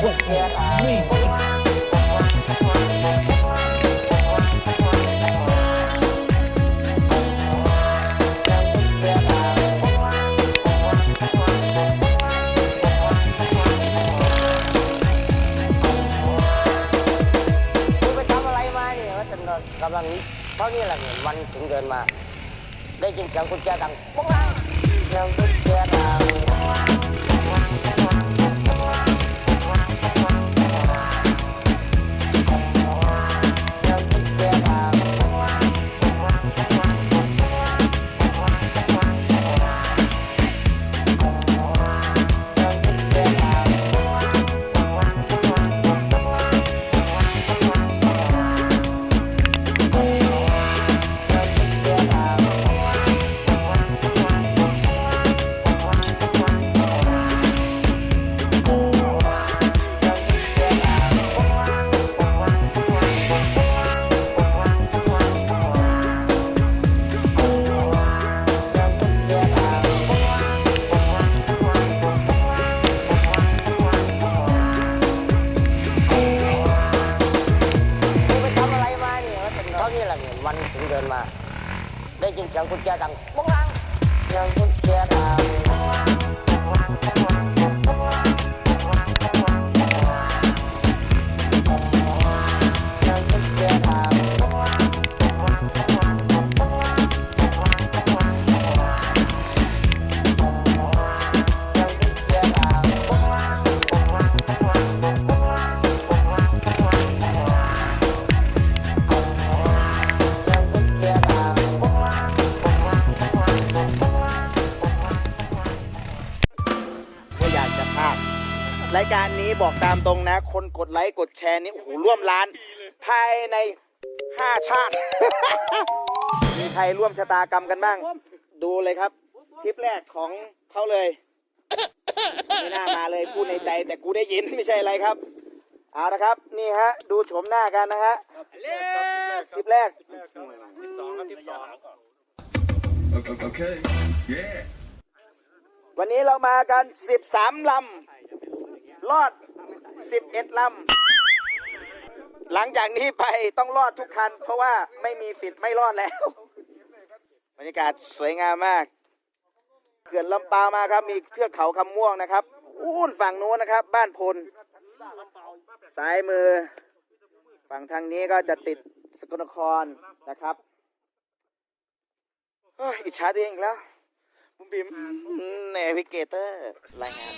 What the remix? คุณไปทำอะไรมาเนี่ยว่าจะนอน วันถึงเดินมา ได้ยินเสียงกุญแจดังปุ้งลัง รายการนี้บอกตามตรงนะ คนกดไลค์กดแชร์นี่โอ้โหร่วมล้าน ภายใน5ชาติ มีใครร่วมชะตากรรมกันบ้าง ดูเลยครับทริปแรกของเขาเลยไม่น่ามาเลยพูดในใจแต่กูได้ยินไม่ใช่อะไรครับ เอาละครับ นี่ฮะ ดูโฉมหน้ากันนะฮะทริปแรก Okay. Yeah. วันนี้เรามากัน 13ลำ รอด 11ลำ หลังจากนี้ไปต้องรอดทุกคัน เพราะว่าไม่มีสิทธิ์ไม่รอดแล้ว บรรยากาศสวยงามมาก เขื่อนลำปาวมาครับ มีเทือกเขาคำม่วงนะครับอู้นฝั่งโน้นนะครับ บ้านพลซ้ายมือ ฝั่งทางนี้ก็จะติดสกลนครนะครับอิจฉาตัวเองแล้วบุมบิมเนวิเกเตอร์รายงาน